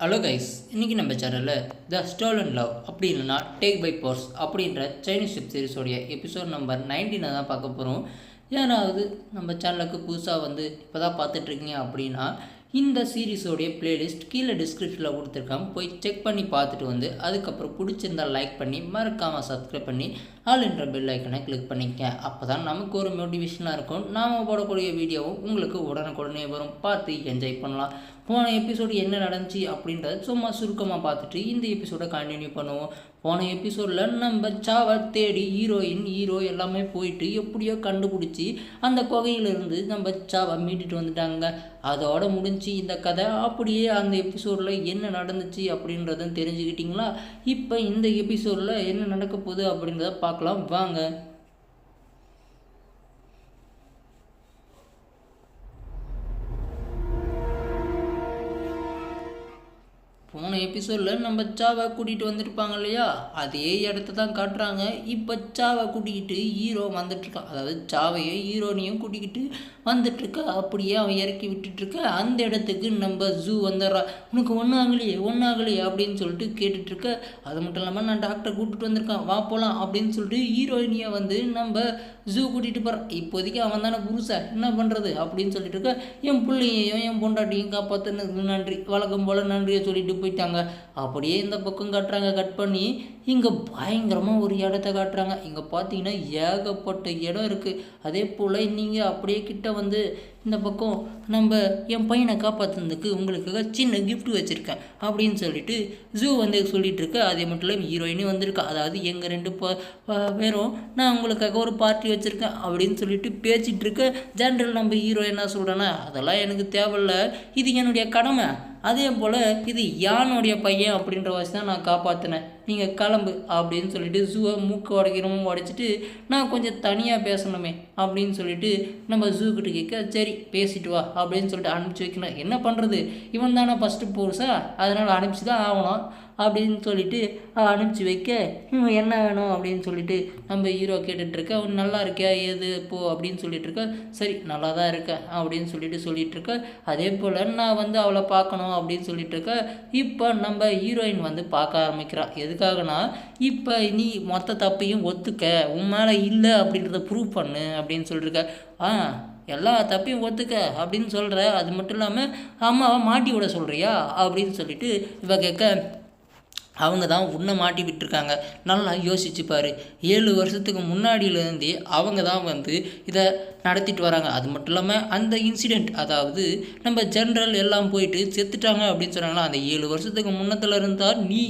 Hello guys இன்றைக்கி நம்ம சேனலில் த ஸ்டோலன் லவ் அப்படி இல்லைனா டேக் பை போர்ஸ் அப்படின்ற சைனீஸ் வெப் சீரிஸோடைய எபிசோட் நம்பர் நைன்டீனை தான் பார்க்க போகிறோம் ஏன்னாவது நம்ம சேனலுக்கு புதுசாக வந்து இப்போ தான் பார்த்துட்ருக்கீங்க அப்படின்னா இந்த சீரிஸோடைய பிளேலிஸ்ட் கீழே டிஸ்கிரிப்ஷனில் கொடுத்துருக்காங்க. போய் செக் பண்ணி பார்த்துட்டு வந்து அதுக்கப்புறம் பிடிச்சிருந்தா லைக் பண்ணி மறக்காமல் சப்ஸ்கிரைப் பண்ணி ஆல் என்ற பெல் ஐக்கனை கிளிக் பண்ணிக்க அப்போ தான் நமக்கு ஒரு மோட்டிவேஷனாக இருக்கும். நாம் போடக்கூடிய வீடியோவும் உங்களுக்கு உடனுக்குடனே வரும். பார்த்து என்ஜாய் பண்ணலாம். போன எபிசோடு என்ன நடந்துச்சு அப்படின்றத சும்மா சுருக்கமாக பார்த்துட்டு இந்த எபிசோடை கண்டினியூ பண்ணுவோம். போன எபிசோடில் நம்ம சாவை தேடி ஹீரோயின் ஹீரோ எல்லாமே போயிட்டு எப்படியோ கண்டுபிடிச்சி அந்த குகையிலிருந்து நம்ம சாவை மீட்டுட்டு வந்துட்டாங்க. அதோட முடிஞ்சு இந்த கதை. அப்படியே அந்த எபிசோடில் என்ன நடந்துச்சு அப்படின்றதும் தெரிஞ்சுக்கிட்டிங்களா? இப்போ இந்த எபிசோடில் என்ன நடக்க போகுது அப்படின்றத பார்க்கலாம். வாங்க. எபிசோடில் நம்ம சாவை கூட்டிகிட்டு வந்திருப்பாங்க இல்லையா? அதே இடத்த தான் காட்டுறாங்க. இப்போ சாவை கூட்டிக்கிட்டு ஹீரோ வந்துட்டுருக்கான். அதாவது சாவையும் ஹீரோனையும் கூட்டிக்கிட்டு வந்துட்டுருக்க. அப்படியே அவன் இறக்கி விட்டுட்ருக்க அந்த இடத்துக்கு நம்ம ஜூ வந்துடுறான் உனக்கு ஒன்றும் ஆகலையே ஒன்றும் ஆகலையே அப்படின்னு சொல்லிட்டு கேட்டுட்ருக்க அது மட்டும் இல்லாமல் நான் டாக்டரை கூப்பிட்டு வந்திருக்கேன். வா போகலாம் அப்படின்னு சொல்லிட்டு ஹீரோயினியை வந்து நம்ம ஜூ கூட்டிகிட்டு போகிறான் இப்போதைக்கு அவன் தானே புருஷன் என்ன பண்ணுறது அப்படின்னு சொல்லிட்டு இருக்க என் பிள்ளையையும் என் பொண்டாட்டியும் காப்பாற்றுனதுக்கு நன்றி. வழக்கம் போல் நன்றியை சொல்லிட்டு போயிட்டாங்க. அப்படியே இந்த பக்கம் காட்டுறாங்க கட் பண்ணி இங்கே பயங்கரமாக ஒரு இடத்த காட்டுறாங்க. இங்கே பார்த்தீங்கன்னா ஏகப்பட்ட இடம் இருக்குது அதே போல் நீங்கள் அப்படியே கிட்ட வந்து இந்த பக்கம் நம்ம என் பையனை காப்பாற்றுனதுக்கு உங்களுக்காக சின்ன கிஃப்ட் வச்சுருக்கேன் அப்படின்னு சொல்லிட்டு ஜூ வந்து சொல்லிகிட்டு இருக்க. அதே மட்டும் இல்லாமல் ஹீரோயினும் வந்திருக்கா. அதாவது எங்கள் ரெண்டு ப ப- பேரும் நான் உங்களுக்காக ஒரு பார்ட்டி வச்சுருக்கேன் அப்படின்னு சொல்லிட்டு பேசிகிட்டு இருக்க ஜென்ரல் நம்ம ஹீரோ என்ன சொல்கிறேன்னா அதெல்லாம் எனக்கு தேவையில்ல. இது என்னுடைய கடமை. அதே போல் இது யானுடைய பையன் அப்படின்ற வச்சு தான் நான் காப்பாற்றினேன் நீங்கள் கிளம்பு அப்படின்னு சொல்லிட்டு ஜூவை மூக்கு உடைக்கிறமும் உடைச்சிட்டு நான் கொஞ்சம் தனியாக பேசணுமே அப்படின்னு சொல்லிட்டு நம்ம ஜூ கிட்ட கேட்க சரி பேசிட்டு வா அப்படின்னு சொல்லிட்டு அனுப்பிச்சி வைக்கணும். என்ன பண்ணுறது இவன் தானே ஃபஸ்ட்டு போர்ஸா அதனால் அனுப்பிச்சி தான் ஆகணும். அப்படின்னு சொல்லிட்டு அனுப்பிச்சி வைக்க. இவன் என்ன வேணும்? அப்படின்னு சொல்லிட்டு நம்ம ஹீரோ கேட்டுட்ருக்க அவன் நல்லா இருக்கியா? ஏது? போ. அப்படின்னு சொல்லிட்டு இருக்க சரி நல்லா தான் இருக்கேன் அப்படின்னு சொல்லிட்டு சொல்லிட்டு இருக்க அதே போல் நான் வந்து அவளை பார்க்கணும். அப்படின்னு சொல்லிட்டு இருக்க இப்போ நம்ம ஹீரோயின் வந்து பார்க்க ஆரம்பிக்கிறான் எதுக்காகனா இப்போ நீ மொத்த தப்பையும் ஒத்துக்க. உன் மேலே இல்லை அப்படின்றத ப்ரூவ் பண்ணு அப்படின்னு சொல்லியிருக்க ஆ எல்லா தப்பையும் ஒத்துக்க. அப்படின்னு சொல்கிற அது மட்டும் இல்லாமல் அம்மாவை மாட்டி விட சொல்கிறியா அப்படின்னு சொல்லிட்டு இவ கேட்க அவங்க தான் உன்னை மாட்டி விட்டுருக்காங்க. நல்லா யோசிச்சுப்பார் ஏழு வருஷத்துக்கு முன்னாடியிலேருந்தே அவங்க தான் வந்து இதை நடத்திட்டு வராங்க. அது மட்டும் இல்லாமல் அந்த இன்சிடெண்ட் அதாவது நம்ம ஜென்ரல் எல்லாம் போயிட்டு செத்துட்டாங்க அப்படின்னு சொன்னாங்களா? அந்த ஏழு வருஷத்துக்கு முன்னத்தில் இருந்தால் நீ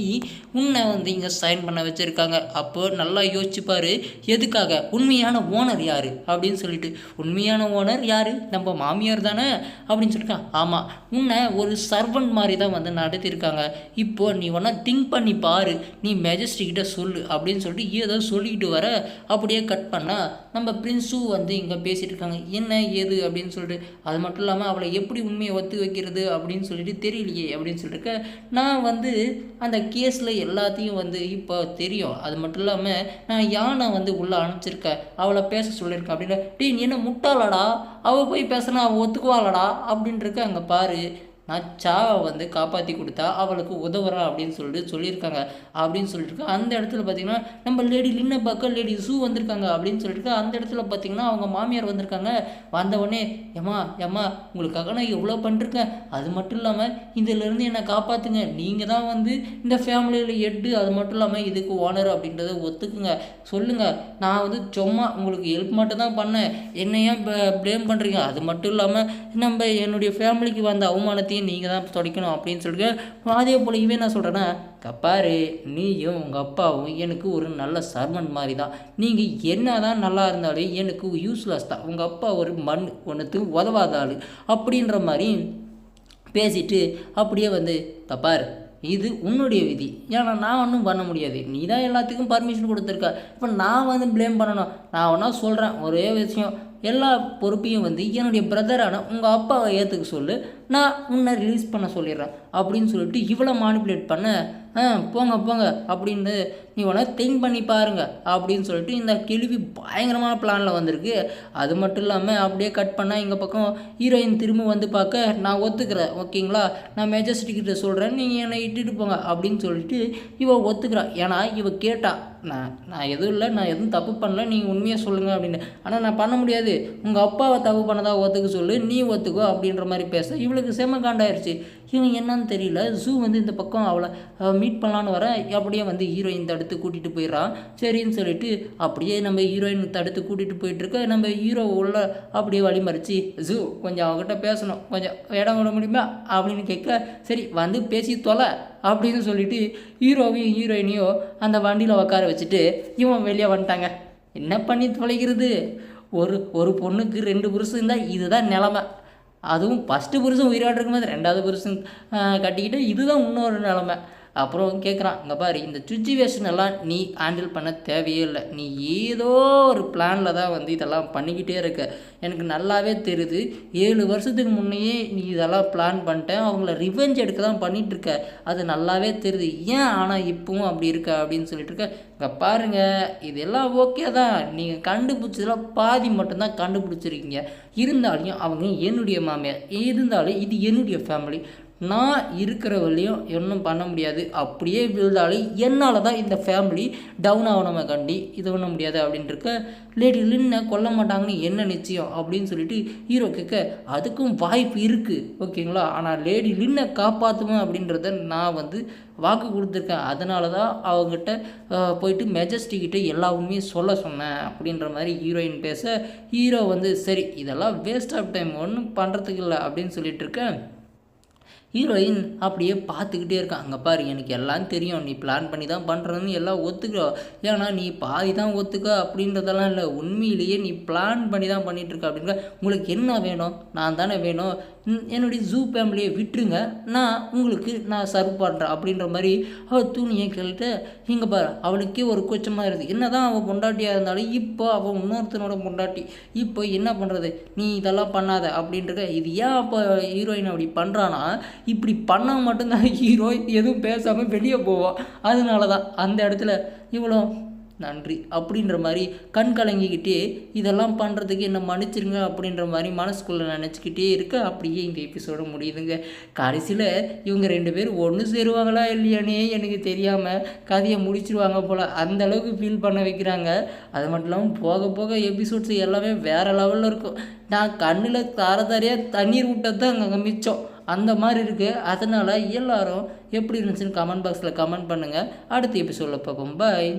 உன்னை வந்து இங்கே சைன் பண்ண வச்சுருக்காங்க. அப்போ நல்லா யோசிச்சுப்பார் எதுக்காக? உண்மையான ஓனர் யார்? அப்படின்னு சொல்லிட்டு உண்மையான ஓனர் யார்? நம்ம மாமியார் தானே? அப்படின்னு சொல்லிட்டு ஆமாம் உன்னை ஒரு சர்வன்ட் மாதிரி தான் வந்து நடத்தியிருக்காங்க இப்போ நீ ஒன்றா திங்க் பண்ண பாரு நீ மெஜஸ்டி கிட்ட சொல்லு அப்படின்னு சொல்லிட்டு ஏதோ சொல்லிக்கிட்டு வர அப்படியே கட் பண்ணால் நம்ம பிரின்ஸும் வந்து இங்கே பேசிட்டு இருக்காங்க. என்ன ஏது அப்படின்னு சொல்லிட்டு அது மட்டும் இல்லாமல் அவளை எப்படி உண்மையை ஒத்து வைக்கிறது அப்படின்னு சொல்லிட்டு தெரியலையே அப்படின்னு சொல்லிட்டு நான் வந்து அந்த கேஸில் எல்லாத்தையும் வந்து இப்போ தெரியும். அது மட்டும் இல்லாமல் நான் யானை வந்து உள்ளே அனுப்பிச்சிருக்கேன் அவளை பேச சொல்லியிருக்கேன் அப்படின்னு டீ நீ என்ன முட்டாளடா? அவள் போய் பேசினா அவள் ஒத்துக்குவாளடா? அப்படின்ட்டு அங்கே பாரு. நான் சாவை வந்து காப்பாற்றி கொடுத்தா அவளுக்கு உதவுறா அப்படின்னு சொல்லிட்டு சொல்லியிருக்காங்க. அப்படின்னு சொல்லிட்டு அந்த இடத்துல பார்த்தீங்கன்னா நம்ம லேடி லின்ன பக்கம் லேடி சூ வந்திருக்காங்க அப்படின்னு சொல்லிட்டு அந்த இடத்துல பார்த்தீங்கன்னா அவங்க மாமியார் வந்திருக்காங்க. வந்த உடனே ஏம்மா ஏம்மா உங்களுக்காக நான் எவ்வளோ பண்ணிருக்கேன். அது மட்டும் இல்லாமல் இதிலேருந்து என்னை காப்பாற்றுங்க நீங்கள் தான் வந்து இந்த ஃபேமிலியில் எட்டு அது மட்டும் இல்லாமல் இதுக்கு ஓனர் அப்படின்றத ஒத்துக்குங்க. சொல்லுங்கள் நான் வந்து சும்மா உங்களுக்கு ஹெல்ப் மட்டும் தான் பண்ணேன். என்னை ஏன் ப்ளேம் பண்ணுறீங்க அது மட்டும் இல்லாமல் நம்ம என்னுடைய ஃபேமிலிக்கு வந்த அவமானத்தையும் நீங்கள் தான் துடைக்கணும் அப்படின்னு சொல்லிட்டு அதே போல் இவன் என்ன சொல்கிறேன்னா கப்பாரு நீயும் உங்கள் அப்பாவும் எனக்கு ஒரு நல்ல சர்மன் மாதிரி தான். நீங்கள் என்ன தான் நல்லா இருந்தாலும் எனக்கு யூஸ்லெஸ் தான். உங்கள் அப்பா ஒரு மண் ஒன்றுத்து உதவாத ஆள். அப்படின்ற மாதிரி பேசிட்டு அப்படியே வந்து தப்பார் இது உன்னுடைய விதி. ஏன்னா நான் ஒன்றும் பண்ண முடியாது. நீ தான் எல்லாத்துக்கும் பர்மிஷன் கொடுத்துருக்க. இப்போ நான் வந்து ப்ளேம் பண்ணணும். நான் ஒன்றா சொல்கிறேன் ஒரே விஷயம். எல்லா பொறுப்பையும் வந்து என்னுடைய பிரதரான உங்கள் அப்பாவை ஏற்றுக்க சொல்லு. நான் உன்னை ரிலீஸ் பண்ண சொல்லிடுறேன். அப்படின்னு சொல்லிட்டு இவ்வளோ மானிப்புலேட் பண்ண ஆ போங்க போங்க அப்படின்னு நீ உன திங்க் பண்ணி பாருங்க அப்படின்னு சொல்லிட்டு இந்த கேள்வி பயங்கரமான பிளானில் வந்திருக்கு. அது மட்டும் இல்லாமல் அப்படியே கட் பண்ணால் எங்கள் பக்கம் ஹீரோயின் திரும்ப வந்து பார்க்க நான் ஒத்துக்கிறேன் ஓகேங்களா நான் மேஜஸ்டிக்கிட்ட சொல்கிறேன் நீங்கள் என்னை இட்டுட்டு போங்க அப்படின்னு சொல்லிட்டு இவ ஒத்துக்கிறான் ஏன்னா இவ கேட்டா நான் நான் எதுவும் இல்லை நான் எதுவும் தப்பு பண்ணல நீங்கள் உண்மையாக சொல்லுங்கள் அப்படின்னு. ஆனால் நான் பண்ண முடியாது. உங்கள் அப்பாவை தப்பு பண்ணதா ஒத்துக்க சொல்லு நீ ஒத்துக்கோ அப்படின்ற மாதிரி பேச இவ்வளோ இவளுக்கு செம காண்டாயிருச்சு இவன் என்னன்னு தெரியல. ஜூ வந்து இந்த பக்கம் அவளை மீட் பண்ணலான்னு வர அப்படியே வந்து ஹீரோயின் தடுத்து கூட்டிகிட்டு போயிடறான் சரின்னு சொல்லிட்டு அப்படியே நம்ம ஹீரோயின் தடுத்து கூட்டிகிட்டு போயிட்டுருக்க. நம்ம ஹீரோ உள்ள அப்படியே வழிமறிச்சு ஜூ கொஞ்சம் அவகிட்ட பேசணும். கொஞ்சம் இடம் விட முடியுமா? அப்படின்னு கேட்க சரி வந்து பேசி தொலை அப்படின்னு சொல்லிட்டு ஹீரோவையும் ஹீரோயினையும் அந்த வண்டியில் உட்கார வச்சுட்டு இவன் வெளியே வந்துட்டாங்க. என்ன பண்ணி தொலைகிறது? ஒரு ஒரு பொண்ணுக்கு ரெண்டு புருஷன் இருந்தால் இதுதான் நிலமை. அதுவும் ஃபஸ்ட்டு புருஷன் உயிராட்டிருக்கும் போது ரெண்டாவது புருஷன் கட்டிக்கிட்டு இதுதான் இன்னொரு நிலமை. அப்புறம் கேட்குறான் இங்கே பாரு இந்த சுச்சுவேஷன் எல்லாம் நீ ஹேண்டில் பண்ண தேவையே இல்லை. நீ ஏதோ ஒரு பிளானில் தான் வந்து இதெல்லாம் பண்ணிக்கிட்டே இருக்க. எனக்கு நல்லாவே தெரியுது. ஏழு வருஷத்துக்கு முன்னையே நீ இதெல்லாம் பிளான் பண்ணிட்டேன். அவங்கள ரிவெஞ்ச் எடுக்க தான் பண்ணிகிட்ருக்க அது நல்லாவே தெரியுது. ஏன் ஆனால் இப்பவும் அப்படி இருக்க? அப்படின்னு சொல்லிட்டு இருக்க. இங்கே பாருங்க இதெல்லாம் ஓகே தான். நீங்கள் கண்டுபிடிச்சதுல பாதி மட்டும்தான் கண்டுபிடிச்சிருக்கீங்க. இருந்தாலும் அவங்க என்னுடைய மாமியார் இருந்தாலும் இது என்னுடைய ஃபேமிலி நான் இருக்கிற வழியும் ஒன்றும் பண்ண முடியாது. அப்படியே விழுந்தாலே என்னால் தான் இந்த ஃபேமிலி டவுன் ஆகணுமே கண்டி. இது பண்ண முடியாது அப்படின்ட்டு இருக்க லேடி லின்னை கொல்ல மாட்டாங்கன்னு என்ன நிச்சயம்? அப்படின்னு சொல்லிட்டு ஹீரோ கேட்க அதுக்கும் வாய்ப்பு இருக்குது ஓகேங்களா? ஆனால் லேடி லின்னை காப்பாற்றுவேன் அப்படின்றத நான் வந்து வாக்கு கொடுத்துருக்கேன். அதனால தான் அவங்ககிட்ட போயிட்டு மெஜஸ்டிக்கிட்ட எல்லா உண்மையும் சொல்ல சொன்னேன் அப்படின்ற மாதிரி ஹீரோயின் பேச ஹீரோ வந்து சரி இதெல்லாம் வேஸ்ட் ஆஃப் டைம் ஒன்றும் பண்ணுறதுக்கு இல்லை அப்படின்னு சொல்லிட்டு இருக்கேன். ஹீரோயின் அப்படியே பார்த்துக்கிட்டே இருக்கான் அங்கே பாரு எனக்கு எல்லாம் தெரியும். நீ பிளான் பண்ணி தான் பண்ணுறதுன்னு எல்லாம் ஒத்துக்கோ. ஏன்னா நீ பாதி தான் ஒத்துக்க அப்படின்றதெல்லாம் இல்லை. உண்மையிலேயே நீ பிளான் பண்ணி தான் பண்ணிகிட்ருக்க அப்படின்ற உங்களுக்கு என்ன வேணும்? நான் தானே வேணும். என்னுடைய ஜூ ஃபேமிலியை விட்டுருங்க. நான் உங்களுக்கு நான் சர்வ் பண்ணுறேன் அப்படின்ற மாதிரி அவள் துணியை கேட்டு இங்கே பாரு அவளுக்கே ஒரு கூச்சமாக இருக்குது என்ன தான் அவள் பொண்டாட்டியாக இருந்தாலும் இப்போ அவள் இன்னொருத்தனோட பொண்டாட்டி. இப்போ என்ன பண்ணுறது நீ இதெல்லாம் பண்ணாத அப்படின்றத இது ஏன் அப்போ ஹீரோயின் அப்படி பண்ணுறான்னா இப்படி பண்ணால் மட்டும்தான் ஹீரோ எதுவும் பேசாமல் வெளியே போவான் அதனால தான் அந்த இடத்துல இவ்வளோ நன்றி அப்படின்ற மாதிரி கண் கலங்கிக்கிட்டே இதெல்லாம் பண்ணுறதுக்கு என்ன மன்னிச்சிருங்க அப்படின்ற மாதிரி மனசுக்குள்ளே நினச்சிக்கிட்டே இருக்க அப்படியே இந்த எபிசோட முடியுதுங்க. கடைசியில் இவங்க ரெண்டு பேரும் ஒன்று சேருவாங்களா இல்லையானே எனக்கு தெரியாமல் கதையை முடிச்சிருவாங்க போல் அந்த அளவுக்கு ஃபீல் பண்ண வைக்கிறாங்க. அது மட்டும் இல்லாமல் போக போக எபிசோட்ஸ் எல்லாமே வேறு லெவலில் இருக்கும். நான் கண்ணில் தார தாரையாக தண்ணீர் விட்டது தான் அங்கே மிச்சம். அந்த மாதிரி இருக்குது அதனால் எல்லோரும் எப்படி இருந்துச்சுன்னு கமெண்ட் பாக்ஸில் கமெண்ட் பண்ணுங்கள் அடுத்த எபிசோடில் பார்ப்போம். பாய்